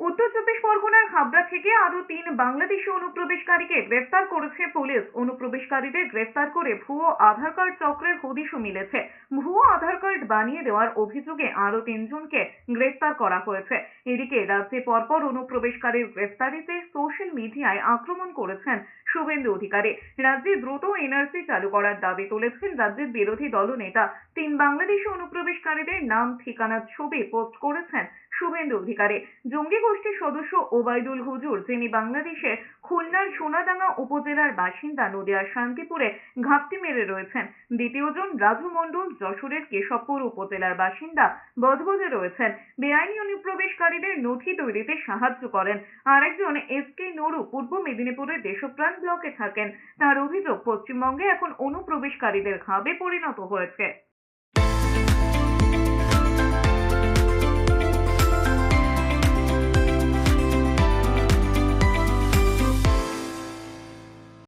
উত্তর চব্বিশ পরগনার হাবড়া থেকে আরও তিন বাংলাদেশি অনুপ্রবেশকারীকে গ্রেফতার করেছে পুলিশ। অনুপ্রবেশকারীদের গ্রেফতার করে ভুয়ো আধার কার্ড চক্রের হদিশও মিলেছে। ভুয়ো আধার কার্ড বানিয়ে দেওয়ার অভিযোগে আরও তিনজনকে গ্রেফতার করা হয়েছে। এদিকে রাজ্যে পরপর অনুপ্রবেশকারীর গ্রেফতারিতে সোশ্যাল মিডিয়ায় আক্রমণ করেছেন শুভেন্দু অধিকারী। রাজ্যে দ্রুত এনআরসি চালু করার দাবি তুলেছেন রাজ্যের বিরোধী দলনেতা। তিন বাংলাদেশি অনুপ্রবেশকারীদের নাম ঠিকানার ছবি পোস্ট করেছেন শুভেন্দু অধিকারী। জঙ্গি গোষ্ঠীর সদস্য ওবায়দুল হুজুর, যিনি বাংলাদেশের খুলনার সোনাডাঙ্গা উপজেলার বাসিন্দা নদিয়ার শান্তিপুরে ঘাপটি মেরে রয়েছেন। দ্বিতীয়জন রাজু মণ্ডল, যশোরের কেশবপুর উপজেলার বাসিন্দা বজবজে রয়েছেন। বেআইনি অনুপ্রবেশকারীদের নথি তৈরিতে সাহায্য করেন। আরেকজন এস কে নরু, পূর্ব মেদিনীপুরের দেশপ্রাণ ব্লকে থাকেন। তার অভিযোগ, পশ্চিমবঙ্গে এখন অনুপ্রবেশকারীদের ঘাবে পরিণত হয়েছে।